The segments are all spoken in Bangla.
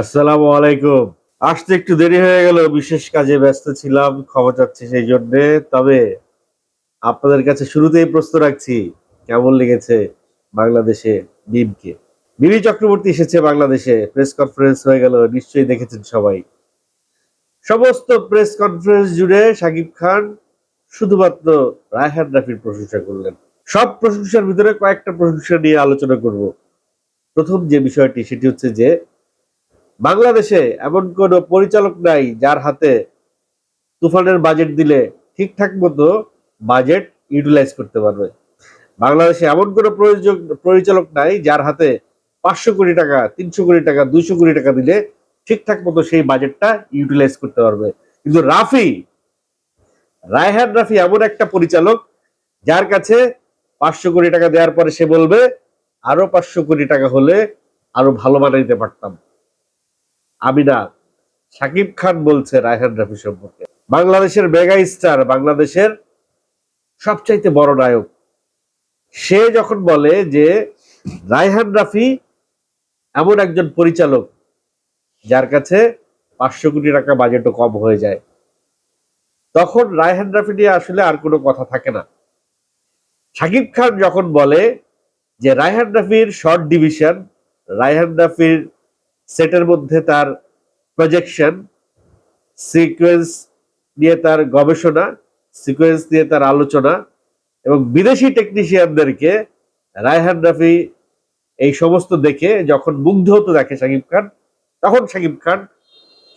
আসসালামু আলাইকুম। আসতে একটু দেরি হয়ে গেল, বিশেষ কাজে ব্যস্ত ছিলাম ক্ষমা চাচ্ছি সেই জন্যে। তবে আপনাদের কাছে শুরুতেই প্রশ্ন রাখছি, কেমন লেগেছে বাংলাদেশে বিমকে বিবি চক্রবর্তী এসেছে বাংলাদেশে প্রেস কনফারেন্স হয়ে গেল, নিশ্চয়ই দেখেছেন সবাই। সমস্ত প্রেস কনফারেন্স জুড়ে সাকিব খান শুধুমাত্র রায়হান রাফির প্রশংসা করলেন। সব প্রশংসার ভিতরে কয়েকটা প্রশংসা নিয়ে আলোচনা করব। প্রথম যে বিষয়টি, সেটি হচ্ছে যে বাংলাদেশে এমন কোন পরিচালক নাই যার হাতে তুফানের বাজেট দিলে ঠিকঠাক মতো বাজেট ইউটিলাইজ করতে পারবে। বাংলাদেশে এমন কোন প্রয়োজক পরিচালক নাই যার হাতে পাঁচশো কোটি টাকা, তিনশো কোটি টাকা, দুইশো কোটি টাকা দিলে ঠিকঠাক মতো সেই বাজেটটা ইউটিলাইজ করতে পারবে। কিন্তু রাফি, রায়হান রাফি এমন একটা পরিচালক যার কাছে পাঁচশো কোটি টাকা দেওয়ার পরে সে বলবে, আরও পাঁচশো কোটি টাকা হলে আরও ভালো বানাইতে পারতাম। আমি না সাকিব খান বলছে রায়হান রাফি সম্পর্কে। বাংলাদেশের মেগা স্টার, বাংলাদেশের সবচাইতে বড় নায়ক। সে যখন বলে যে রায়হান রাফি এমন একজন পরিচালক যার কাছে পাঁচশো কোটি টাকা বাজেটও কম হয়ে যায়, তখন রায়হান রাফি নিয়ে আসলে আর কোনো কথা থাকে না। সাকিব খান যখন বলে যে রায়হান রাফির শর্ট ডিভিশন রায়হান রাফির সেটের মধ্যে তার প্রজেকশন সিকোয়েন্স নিয়ে তার গবেষণা সিকোয়েন্স নিয়ে তার আলোচনা এবং বিদেশি টেকনিশিয়ানদেরকে রায়হান রাফি এই সমস্ত দেখে যখন মুগ্ধ হতো দেখে শাকিব খান, তখন শাকিব খান,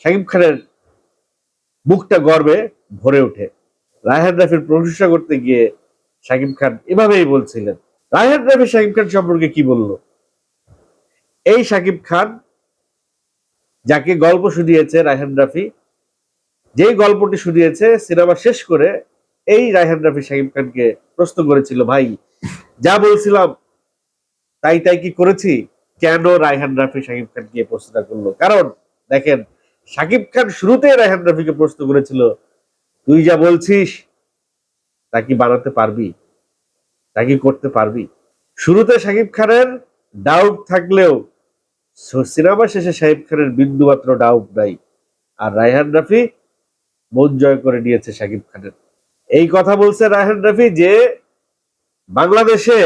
শাকিব খানের মুখটা গর্বে ভরে ওঠে। রায়হান রাফির প্রশংসা করতে গিয়ে শাকিব খান এভাবেই বলছিলেন, রায়হান রাফি শাকিব খান সম্পর্কে কি বলল? এই শাকিব খান যাকে গল্প শুনিয়েছে রায়হান রাফি, যেই গল্পটি শুনিয়েছে সিনেমা শেষ করে এই রায়হান রাফি শাকিব খানকে প্রশ্ন করেছিল, ভাই, যা বলছিলাম, তাই তাই কি করেছি? কেন রায়হান রাফি শাকিব খানকে প্রশ্নটা করল? কারণ, দেখেন, শাকিব খান শুরুতেই রায়হান রাফিকে প্রশ্ন করেছিল, তুই যা বলছিস, তা কি বানাতে পারবি? তা কি করতে পারবি? শুরুতে শাকিব খানের ডাউট থাকলেও সিনেমা শেষে শাহিব খানের বিন্দু মাত্র ডাউট নাই। আর রায়হান রাফি মন জয় করে নিয়েছে শাকিব খানের। এই কথা বলছে রায়হান রাফি যে বাংলাদেশে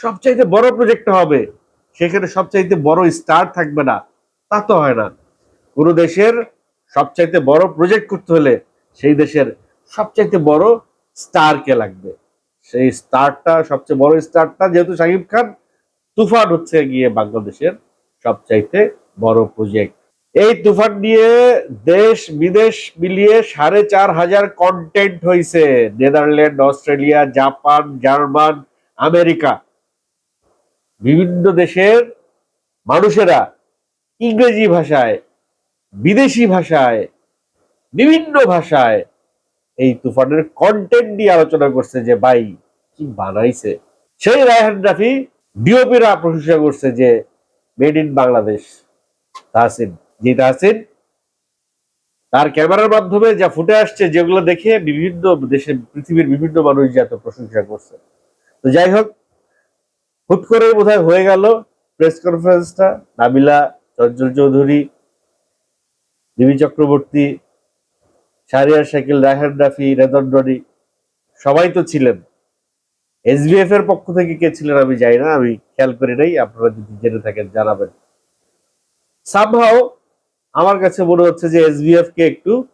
সবচাইতে বড় প্রজেক্ট হবে, সেখানে সবচাইতে বড় স্টার থাকবে না, তা তো হয় না। কোনো দেশের সবচাইতে বড় প্রজেক্ট করতে হলে সেই দেশের সবচাইতে বড় স্টারকে লাগবে। সেই স্টারটা সবচেয়ে বড় স্টারটা যেহেতু শাকিব খান, তুফান হচ্ছে গিয়ে বাংলাদেশের। সবচাইতে বড় প্রজেক্ট এই তুফান নিয়ে দেশ বিদেশ মিলিয়ে সাড়ে চার হাজার কন্টেন্ট হয়েছে Netherland, Australia, Japan, German, America. বিভিন্ন দেশের মানুষেরা ইংরেজি ভাষায়, বিদেশি ভাষায়, বিভিন্ন ভাষায় এই তুফানের কন্টেন্ট নিয়ে আলোচনা করছে যে, ভাই, কি বানাইছে? সেই রায়হান রাফি ডিওপিরা প্রশংসা করছে যে মেড ইন বাংলাদেশ। তাহসিন, জি তাহসিন। তার ক্যামেরার মাধ্যমে যা ফুটে আসছে, যেগুলো দেখে বিভিন্ন দেশে পৃথিবীর বিভিন্ন মানুষ যে এত প্রশংসা করছে। তো যাই হোক, হুট করে বোধহয় হয়ে গেল প্রেস কনফারেন্সটা। নাবিলা, চঞ্চল চৌধুরী, দেবী চক্রবর্তী শাহরিয়ার শাকিল, রায়হান রাফি, রেদন সবাই তো ছিলেন। এসবিএফ এর পক্ষ থেকে কে ছিলেন আমি যাই না, আমি খেয়াল করি নাই, আপনারা যদি জেনে থাকেন, জানাবেন। সামহাও আমার কাছে মনে হচ্ছে যে এসবিএফ কে একটু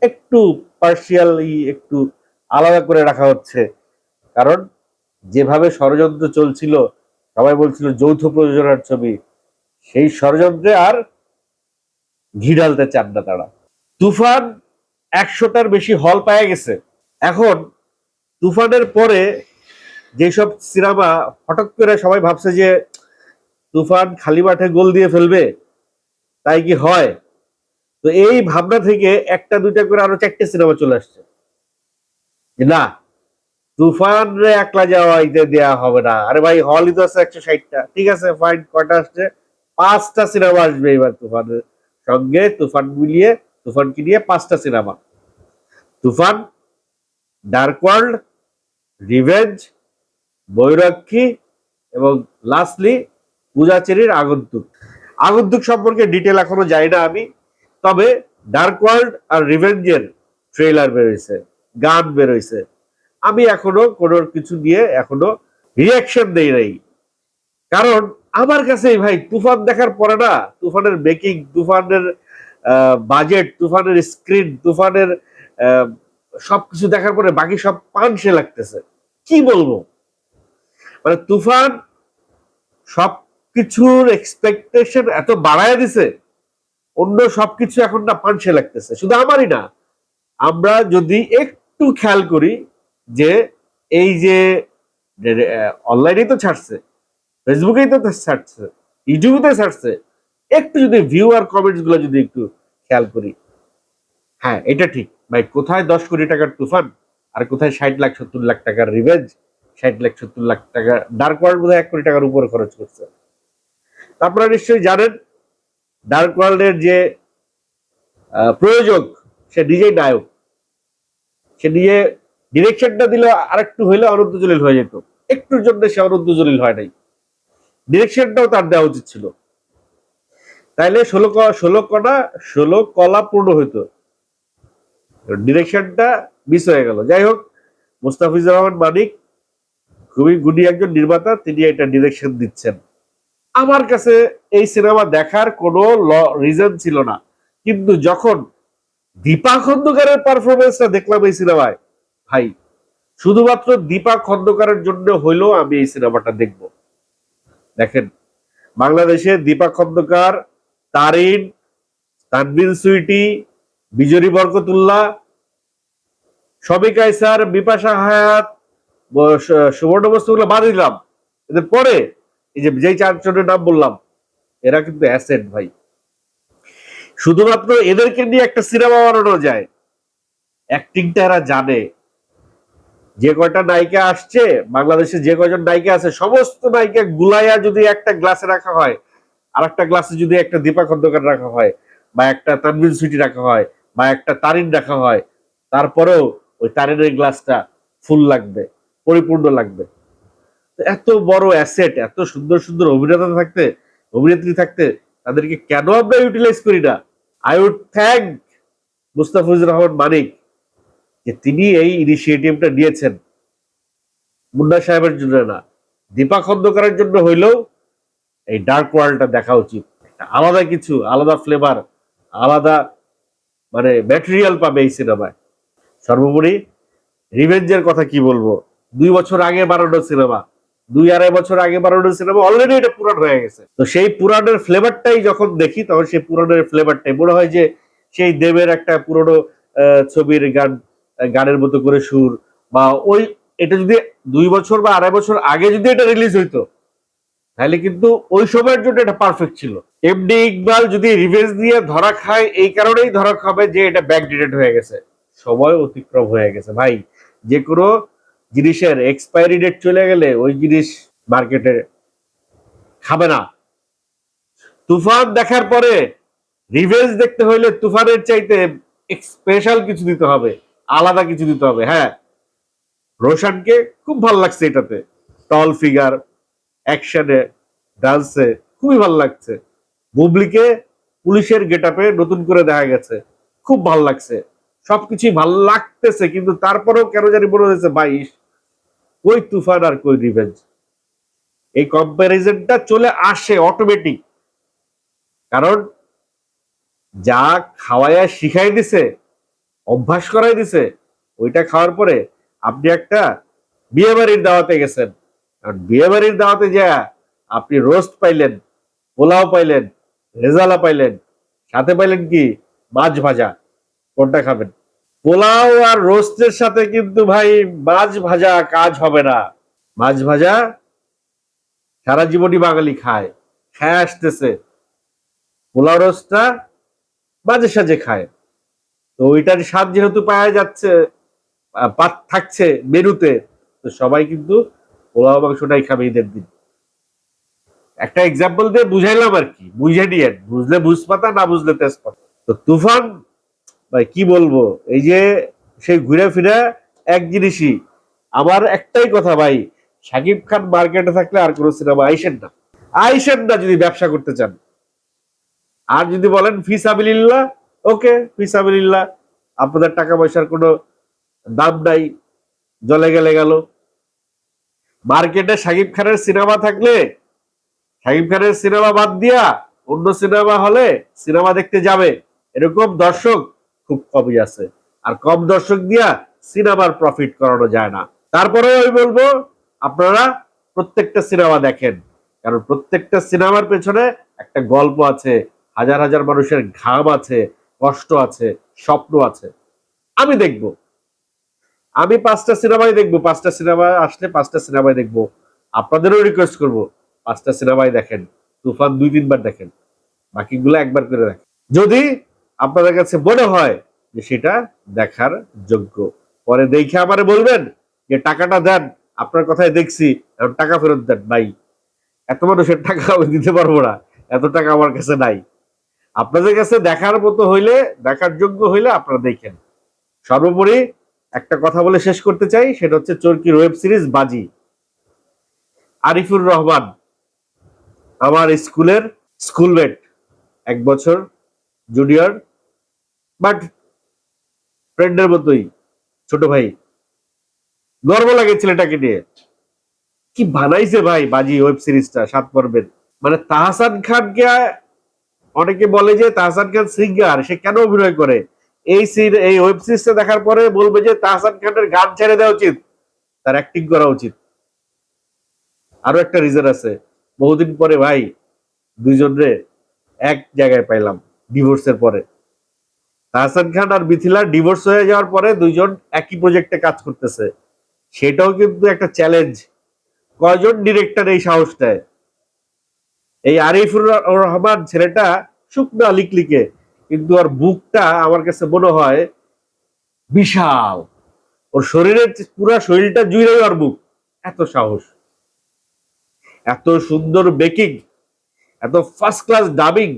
একটু পার্সিয়ালি একটু আলাদা করে রাখা হচ্ছে। কারণ, যেভাবে ষড়যন্ত্র চলছিল, সবাই বলছিল যৌথ প্রযোজনার ছবি, সেই ষড়যন্ত্রে আর ঘি ঢালতে চান না তারা। তুফান একশোটার বেশি হল পাওয়া গেছে। এখন, তুফানের পরে যেসব সিনেমা হঠাৎ করে সবাই ভাবছে যে তুফান খালি মাঠে গোল দিয়ে ফেলবে, তাই কি হয়? তো এই ভাবনা থেকে একটা দুইটা করে আরও চারটে সিনেমা চলে আসছে। না তুফান একলা যাওয়াইতে দেয়া হবে না। আরে ভাই, হলই তো আছে একশো ষাটটা। ঠিক আছে ফাইন কয়টা আসছে? পাঁচটা সিনেমা আসবে এবার তুফানের সঙ্গে। তুফান মিলিয়ে, তুফানকে নিয়ে পাঁচটা cinema. Toofan dark world revenge Boirakshi এবং লাস্টলি পূজাচেরির আগন্তুক। আগন্তুক সম্পর্কে ডিটেল এখনও যাই না আমি, তবে ডার্ক ওয়ার্ল্ড আর রিভেঞ্জের ট্রেলার বেরোইছে, গান বেরোইছে। আমি এখনও কোনো কিছু নিয়ে এখনও রিয়াকশন দেই নাই। কারণ আমার কাছে ভাই তুফান দেখার পরে না, তুফানের মেকিং তুফানের বাজেট তুফানের স্ক্রিন তুফানের সবকিছু দেখার পরে বাকি সব পানসে লাগতেছে। কি বলব? মানে তুফান সবকিছুর এক্সপেকটেশন এত বাড়ায় দিছে, অন্য সবকিছু এখন না পানসে লাগতেছে। শুধু আমারই না, আমরা যদি একটু খেয়াল করি যে এই যে অনলাইনেই তো ছাড়ছে ফেসবুকেই তো ছাড়ছে, ইউটিউবে ছাড়ছে, একটু যদি ভিউ আর কমেন্টসগুলো যদি একটু খেয়াল করি। হ্যাঁ এটা ঠিক। ভাই, কোথায় দশ কোটি টাকার তুফান আর কোথায় ষাট লাখ, সত্তর লাখ টাকার রিভেঞ্জ ষাট লাখ, সত্তর লাখ টাকা ডার্ক ওয়ার্ল্ড বোধহয় এক কোটি টাকার উপরে খরচ করছে। আপনারা নিশ্চয়ই জানেন ডার্ক ওয়ার্ল্ডের যে প্রয়োজক, সে নিজেই নায়ক। সে নিজে ডিরেকশনটা দিলে আরেকটু হইলে অনন্ত জলিল হয়ে যেত। একটুর জন্য সে অনন্ত জলিল হয় নাই। ডিরেকশনটাও তার দেওয়া উচিত ছিল। তাইলে ষোলো ষোলো কণা ষোলো কলা পূর্ণ হইতো। ডিরেকশনটা মিস হয়ে গেল। যাই হোক, মুস্তাফিজুর রহমান মানিক খুবই গুণী একজন নির্মাতা, তিনি এটা ডিরেকশন দিচ্ছেন। আমার কাছে এই সিনেমা দেখার কোনো রিজন ছিল না। কিন্তু যখন দীপা খন্দকারের পারফরমেন্সটা দেখলাম এই সিনেমায়, ভাই, শুধুমাত্র দীপা খন্দকারের জন্য হইলেও আমি এই সিনেমাটা দেখব। দেখেন, বাংলাদেশে দীপা খন্দকার, তারিন তানবিন সুইটি বিজরি বরকতুল্লাহ সবি কায়সার বিপাশা হায়াত সুবর্ণ বস্তুগুলো বাদ দিলাম। এদের পরে এই যে যেই চারজনের নাম বললাম, এরা কিন্তু অ্যাসেট ভাই। শুধুমাত্র এদেরকে নিয়ে একটা সিনেমা বানানো যায়। অ্যাক্টিংটা এরা জানে। যে কয়টা নায়িকা আসছে, বাংলাদেশে যে কয়জন নায়িকা আছে, সমস্ত নায়িকা গুলাইয়া যদি একটা গ্লাসে রাখা হয় আর একটা গ্লাসে যদি একটা দীপা খন্দকার রাখা হয়, বা একটা তানবিন সুইটি রাখা হয়, বা একটা তারিন রাখা হয়, তারপরেও ওই তারিনের গ্লাসটা ফুল লাগবে। পরিপূর্ণ লাগবে। এত বড় অ্যাসেট এত সুন্দর সুন্দর অভিনেতা থাকতে, অভিনেত্রী থাকতে তাদেরকে কেন আমরা ইউটিলাইজ করি না? I would thank Mustafizur Rahman Manik যে তিনি এই ইনিশিয়েটিভটা নিয়েছেন। মুন্না সাহেবের জন্য না, দীপা খন্দকারের জন্য হইলেও এই ডার্ক ওয়ার্ল্ডটা দেখা উচিত। আলাদা কিছু, আলাদা ফ্লেভার আলাদা মানে ম্যাটেরিয়াল পাবে এই সিনেমায় সর্বোপরি রিভেঞ্জের কথা কি বলব? দুই বছর আগে বানানো সিনেমা। দুই আড়াই বছর আগে বানানো সিনেমা অলরেডি এটা পুরান হয়ে গেছে। তো সেই পুরানের ফ্লেভারটাই যখন দেখি, তখন সেই পুরানের ফ্লেভারটাই মনে হয় যে সেই দেবের একটা পুরনো ছবির গান গানের মতো করে সুর বা ওই এটা যদি দুই বছর বা আড়াই বছর আগে যদি এটা রিলিজ হইতো, তাহলে কিন্তু ওই সময়ের জন্য এটা পারফেক্ট ছিল। এমডি ইকবাল যদি রিভেঞ্জ দিয়ে ধরা খায়, এই কারণেই ধরা খাবে যে এটা ব্যাকডেটেড হয়ে গেছে। সময় অতিক্রম হয়ে গেছে। ভাই, যে কোনো জিনিসের এক্সপায়ারি ডেট চলে গেলে ওই জিনিস মার্কেটে খাবে না। তুফান দেখার পরে রিভেঞ্জ দেখতে হইলে তুফানের চাইতে স্পেশাল কিছু দিতে হবে, আলাদা কিছু দিতে হবে হ্যাঁ। রোশনকে খুব ভালো লাগছে এটাতে। টল ফিগার অ্যাকশনে ডান্সে খুবই ভালো লাগছে। বুবলিকে পুলিশের গেটআপে নতুন করে দেখা গেছে। খুব ভালো লাগছে। সবকিছুই ভালো লাগতেছে, কিন্তু তারপরেও কেন জানি মনে হয়েছে বাইশ কই তুফান আর কই রিভেঞ্জ এই কম্প্যারিজনটা চলে আসে অটোমেটিক কারণ যা খাওয়াইয়া শিখাই দিছে, অভ্যাস করাই দিছে, ওইটা খাওয়ার পরে আপনি একটা বিয়ে বাড়ির দাওয়াতে গেছেন। কারণ বিয়ে বাড়ির দাওয়াতে যা আপনি রোস্ট পাইলেন, পোলাও পাইলেন, রেজালা পাইলেন, সাথে পাইলেন কি? মাছ ভাজা। কোনটা খাবেন? পোলাও আর রোস্টের সাথে কিন্তু ভাই মাছ ভাজা কাজ হবে না। মাছ ভাজা সারা জীবনই বাঙালি খায় খায় আসতেছে। পোলাও রোস্টটা মাঝে সাঝে খায়। তো ওইটার স্বাদ যেহেতু পাওয়া যাচ্ছে পাত থাকছে মেনুতে, তো সবাই কিন্তু পোলাও মাংসটাই খাবে ঈদের দিন। একটা এক্সাম্পল দিয়ে বুঝাইলাম আর কি, বুঝে নিয়ে বুঝলে বুঝপাতা, না বুঝলে তেজপাতা। তো তুফান ভাই, কি বলব? এই যে সেই ঘুরে ফিরে এক জিনিসই। আমার একটাই কথা ভাই, সাকিব খান মার্কেটে থাকলে আর কোনো সিনেমা আইসেন না। আইসেন না যদি ব্যবসা করতে চান। আর যদি বলেন ফিসাবিল্লাহ ওকে ফিসাবিল্লাহ আপনাদের টাকা পয়সার কোনো দাম নাই জলে গেলে গেল। মার্কেটে শাকিব খানের সিনেমা থাকলে শাকিব খানের সিনেমা বাদ দিয়া অন্য সিনেমা হলে সিনেমা দেখতে যাবে। এরকম দর্শক খুব কমই আছে। আর কম দর্শক দিয়া সিনেমার প্রফিট করানো যায় না। তারপরে আমি বলব, আপনারা প্রত্যেকটা সিনেমা দেখেন। কারণ প্রত্যেকটা সিনেমার পেছনে একটা গল্প আছে, হাজার হাজার মানুষের ঘাম আছে, কষ্ট আছে, স্বপ্ন আছে। আমি দেখব। আমি পাঁচটা সিনেমাই দেখব। পাঁচটা সিনেমা আসলে পাঁচটা সিনেমাই দেখব। আপনাদেরও রিকোয়েস্ট করব, পাঁচটা সিনেমাই দেখেন। তুফান দুই তিনবার দেখেন। বাকিগুলো একবার করে দেখেন। যদি আপনাদের কাছে মনে হয় যে সেটা দেখার যোগ্য। পরে দেখে আমারে বলবেন যে টাকাটা দেন, আপনার কথায় দেখছি, এখন টাকা ফেরত দেন নাই এত মানুষের টাকা আমি দিতে পারব না, এত টাকা আমার কাছে নাই। আপনাদের কাছে দেখার মতো হইলে, দেখার যোগ্য হইলে আপনারা দেখেন। সর্বোপরি একটা কথা বলে শেষ করতে চাই, সেটা হচ্ছে চরকির ওয়েব সিরিজ বাজি। আরিফুর রহমান, আমার স্কুলের স্কুলমেট এক বছর জুনিয়র বাট ফ্রেন্ডের মতোই, ছোট ভাই। গর্ব লাগে ছেলেটাকে নিয়ে। কি বানাইছে ভাই বাজি ওয়েব সিরিজটা সাত পর্বের। মানে তাহসান খানকে অনেকে বলে যে তাহসান খান সিঙ্গার সে কেন অভিনয় করে? এই সিন এই ওয়েব সিরিজটা দেখার পরে বলবে যে তাহসান খানের গান ছেড়ে দেওয়া উচিত। তার অ্যাক্টিং করা উচিত। আরও একটা রিজন আছে। বহুদিন পরে ভাই দুইজনরে এক জায়গায় পাইলাম ডিভোর্সের পরে। তাহসান খান আর মিথিলার ডিভোর্স হয়ে যাওয়ার পরে দুইজন একই প্রজেক্টে কাজ করতেছে। সেটাও কিন্তু একটা চ্যালেঞ্জ কয়জন ডিরেক্টর এই সাহস দেয়? এই আরিফুর রহমান ছেলেটা শুকনা লিকলিকে কিন্তু ওর বুকটা আমার কাছে মনে হয় বিশাল। ওর শরীরের পুরো শরীরটা জুড়ে ওর বুক। এত সাহস। এত সুন্দর বেকিং এত ফার্স্ট ক্লাস ডাবিং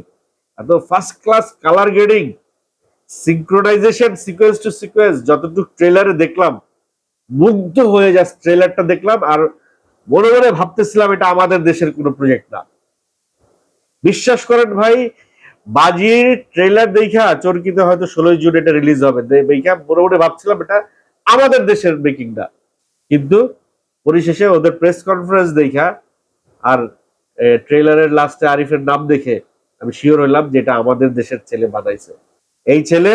এত first class colour grading synchronisation sequence to sequence যতটুকু ট্রেলারে দেখলাম, মুগ্ধ হয়ে যাচ্ছে ট্রেলারটা দেখলাম, আর মনে মনে ভাবতেছিলাম এটা আমাদের দেশের কোনো প্রজেক্ট না। বিশ্বাস করেন ভাই, বাজির ট্রেলার দেখা, চরকিতে হয়তো ষোলোই জুন এটা রিলিজ হবে। দেখা, মনে মনে ভাবছিলাম এটা আমাদের দেশের মেকিংটা কিন্তু পরিশেষে ওদের প্রেস কনফারেন্স দেখা, আর ট্রেলারের লাস্টে আরিফের নাম দেখে আমি শিওর হইলাম যে এটা আমাদের দেশের ছেলে বানাইছে। এই ছেলে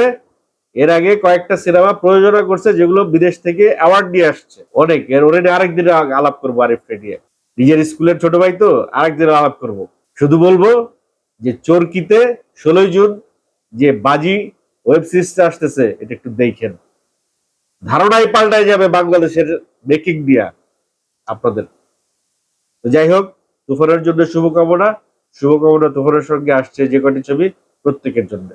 এর আগে কয়েকটা সিনেমা প্রযোজনা করছে, যেগুলো বিদেশ থেকে অ্যাওয়ার্ড নিয়ে আসছে। অনেক। এর ওরে আরেকদিন আলাপ করব আরিফকে নিয়ে। নিজের স্কুলের ছোট ভাই তো, আরেকদিন আলাপ করব। শুধু বলব যে চরকিতে ষোলোই জুন যে বাজি ওয়েব সিরিজটা আসতেছে, এটা একটু দেখেন। ধারণাই পাল্টায় যাবে বাংলাদেশের মেকিং দিয়া আপনাদের। তো যাই হোক, তুফানের জন্য শুভকামনা। শুভকামনা তুফানের সঙ্গে আসছে যে কটি ছবি? প্রত্যেকের জন্য।